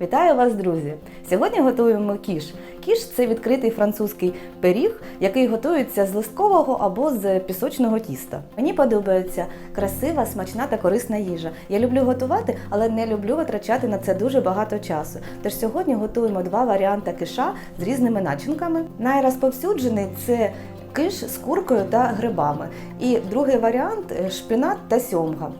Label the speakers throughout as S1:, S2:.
S1: Вітаю вас, друзі! Сьогодні готуємо кіш. Кіш це відкритий французький пиріг, який готується з листкового або з пісочного тіста. Мені подобається красива, смачна та корисна їжа. Я люблю готувати, але не люблю витрачати на це дуже багато часу. Тож сьогодні готуємо два варіанти киша з різними начинками. Найрозповсюджений це киш з куркою та грибами. І другий варіант шпинат та сьомга.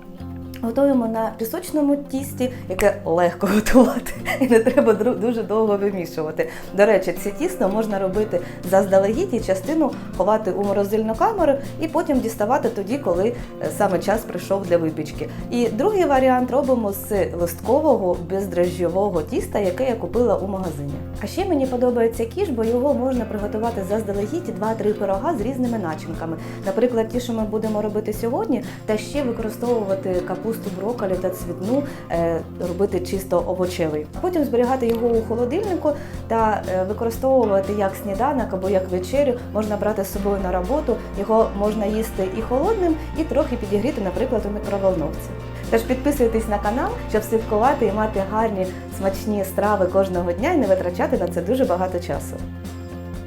S1: Готуємо на пісочному тісті, яке легко готувати, і не треба дуже довго вимішувати. До речі, це тісто можна робити заздалегідь і частину ховати у морозильну камеру і потім діставати тоді, коли е, саме час прийшов для випічки. І другий варіант робимо з листкового бездрожжєвого тіста, яке я купила у магазині. А ще мені подобається кіш, бо його можна приготувати заздалегідь 2-3 пирога з різними начинками. Наприклад, ті, що ми будемо робити сьогодні, та ще використовувати капусту, брокколі та цвітну, е, робити чисто овочевий. Потім зберігати його у холодильнику та е, використовувати як сніданок або як вечерю. Можна брати з собою на роботу. Його можна їсти і холодним, і трохи підігріти, наприклад, у мікроволновці. Тож підписуйтесь на канал, щоб слідкувати і мати гарні смачні страви кожного дня і не витрачати на це дуже багато часу.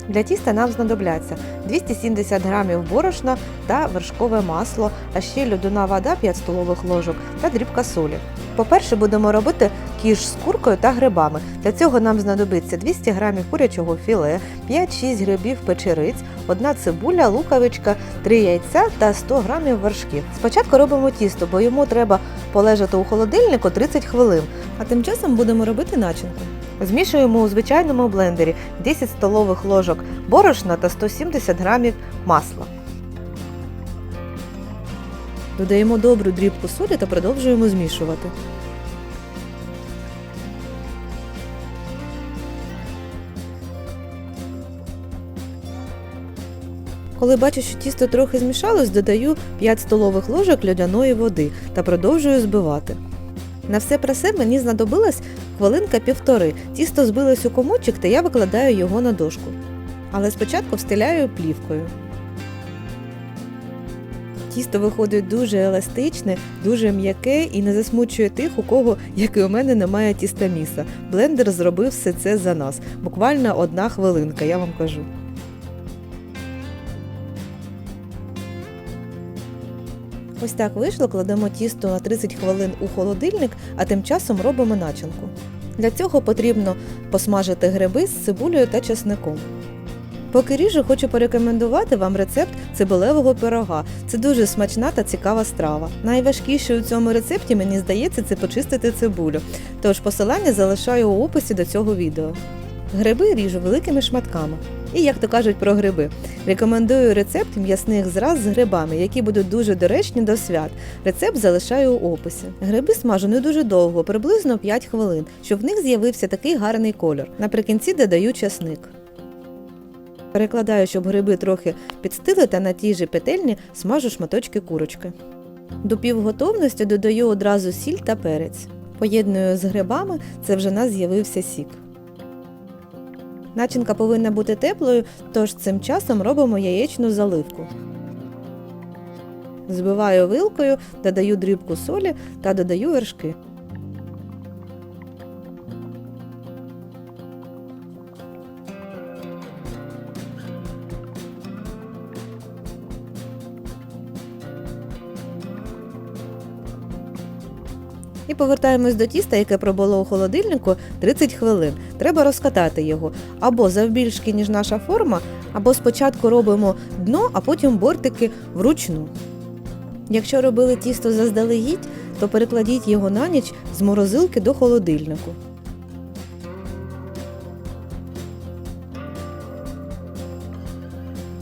S1: Для тіста нам знадобляться 270 грамів борошна та вершкове масло, а ще льодяна вода 5 столових ложок та дрібка солі. По-перше, будемо робити кіш з куркою та грибами. Для цього нам знадобиться 200 грамів курячого філе, 5-6 грибів печериць, одна цибуля, луковичка, 3 яйця та 100 грамів вершків. Спочатку робимо тісто, бо йому треба полежати у холодильнику 30 хвилин, а тим часом будемо робити начинку. Змішуємо у звичайному блендері 10 столових ложок борошна та 170 грамів масла. Додаємо добру дрібку солі та продовжуємо змішувати. Коли бачу, що тісто трохи змішалось, додаю 5 столових ложок льодяної води та продовжую збивати. На все про все мені знадобилась хвилинка півтори. Тісто збилось у комочок, та я викладаю його на дошку. Але спочатку встиляю плівкою. Тісто виходить дуже еластичне, дуже м'яке і не засмучує тих, у кого, як і у мене, немає тістоміса. Блендер зробив все це за нас. Буквально одна хвилинка, я вам кажу. Ось так вийшло, кладемо тісто на 30 хвилин у холодильник, а тим часом робимо начинку. Для цього потрібно посмажити гриби з цибулею та чесником. Поки ріжу, хочу порекомендувати вам рецепт цибулевого пирога. Це дуже смачна та цікава страва. Найважкіше у цьому рецепті, мені здається, це почистити цибулю. Тож посилання залишаю у описі до цього відео. Гриби ріжу великими шматками. І як то кажуть про гриби, рекомендую рецепт м'ясних зраз з грибами, які будуть дуже доречні до свят. Рецепт залишаю у описі. Гриби смажу не дуже довго, приблизно 5 хвилин, щоб в них з'явився такий гарний кольор. Наприкінці додаю часник. Перекладаю, щоб гриби трохи підстили та на тій же петельні смажу шматочки курочки. До півготовності додаю одразу сіль та перець. Поєдную з грибами, це вже в нас з'явився сік. Начинка повинна бути теплою, тож цим часом робимо яєчну заливку. Збиваю вилкою, додаю дрібку солі та додаю вершки. І повертаємось до тіста, яке пробуло у холодильнику 30 хвилин. Треба розкатати його або завбільшки, ніж наша форма, або спочатку робимо дно, а потім бортики вручну. Якщо робили тісто заздалегідь, то перекладіть його на ніч з морозилки до холодильнику.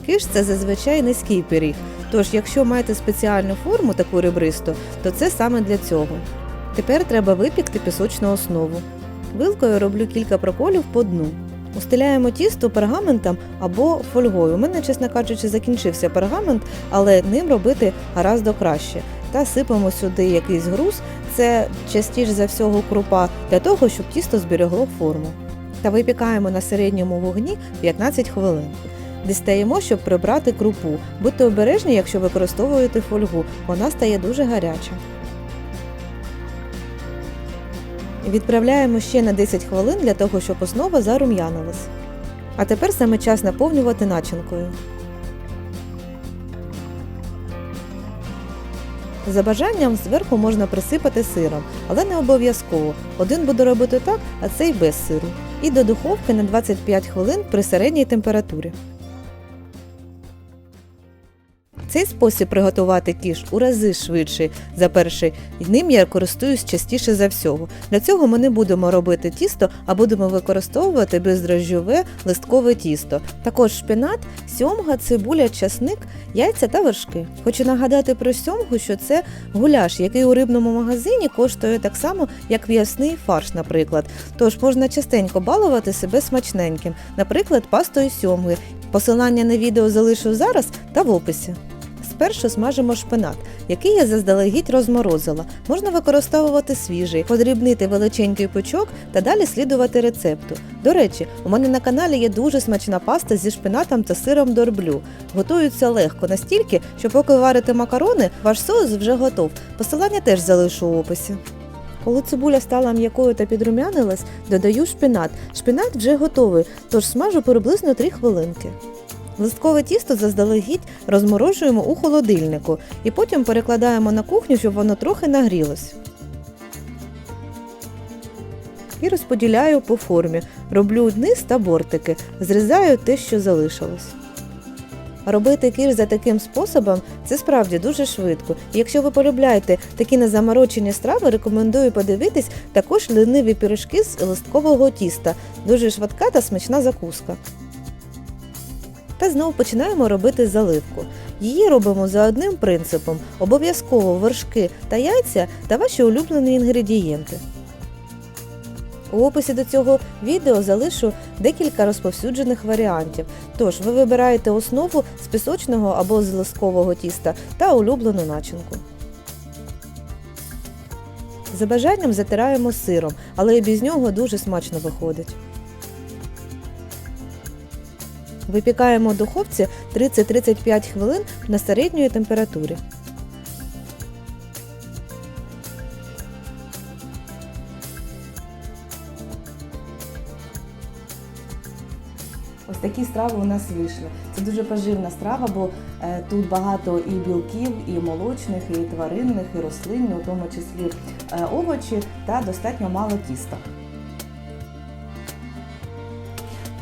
S1: Киш це зазвичай низький пиріг, тож якщо маєте спеціальну форму таку ребристу, то це саме для цього. Тепер треба випікти пісочну основу. Вилкою роблю кілька проколів по дну. Устеляємо тісто пергаментом або фольгою. У мене, чесно кажучи, закінчився пергамент, але ним робити гораздо краще. Та сипемо сюди якийсь груз, це частіше за всього крупа, для того, щоб тісто зберегло форму. Та випікаємо на середньому вогні 15 хвилин. Дістаємо, щоб прибрати крупу. Будьте обережні, якщо використовуєте фольгу, вона стає дуже гаряча. Відправляємо ще на 10 хвилин для того, щоб основа зарум'янилась. А тепер саме час наповнювати начинкою. За бажанням зверху можна присипати сиром, але не обов'язково. Один буде робити так, а цей без сиру. І до духовки на 25 хвилин при середній температурі. Цей спосіб приготувати кіш у рази швидший за перший, і ним я користуюсь частіше за всього. Для цього ми не будемо робити тісто, а будемо використовувати бездрожжєве листкове тісто. Також шпинат, сьомга, цибуля, часник, яйця та вершки. Хочу нагадати про сьомгу, що це гуляш, який у рибному магазині коштує так само, як в'ясний фарш, наприклад. Тож можна частенько балувати себе смачненьким, наприклад, пастою сьомги. Посилання на відео залишу зараз та в описі. Спершу смажимо шпинат, який я заздалегідь розморозила. Можна використовувати свіжий, подрібнити величенький пучок та далі слідувати рецепту. До речі, у мене на каналі є дуже смачна паста зі шпинатом та сиром дорблю. Готуються легко настільки, що поки варите макарони, ваш соус вже готов. Посилання теж залишу у описі. Коли цибуля стала м'якою та підрумянилась, додаю шпинат. Шпинат вже готовий, тож смажу приблизно 3 хвилинки. Листкове тісто заздалегідь розморожуємо у холодильнику і потім перекладаємо на кухню, щоб воно трохи нагрілось. І розподіляю по формі. Роблю низ та бортики, зрізаю те, що залишилось. Робити кір за таким способом це справді дуже швидко. Якщо ви полюбляєте такі незаморочені страви, рекомендую подивитись також лениві пірожки з листкового тіста. Дуже швидка та смачна закуска. Та знову починаємо робити заливку. Її робимо за одним принципом: обов'язково вершки та яйця та ваші улюблені інгредієнти. У описі до цього відео залишу декілька розповсюджених варіантів. Тож ви вибираєте основу з пісочного або з лискового тіста та улюблену начинку. За бажанням затираємо сиром, але і без нього дуже смачно виходить. Випікаємо в духовці 30-35 хвилин на середньої температурі. Ось такі страви у нас вийшли. Це дуже поживна страва, бо е, тут багато і білків, і молочних, і тваринних, і рослинних, у тому числі е, овочі та достатньо мало тіста.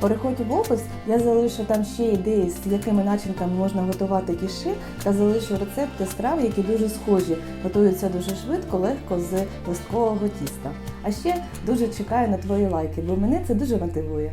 S1: Переходь в опис, я залишу там ще ідеї, з якими начинками можна готувати кіши, та залишу рецепти страв, які дуже схожі, готуються дуже швидко, легко з листкового тіста. А ще дуже чекаю на твої лайки, бо мене це дуже мотивує.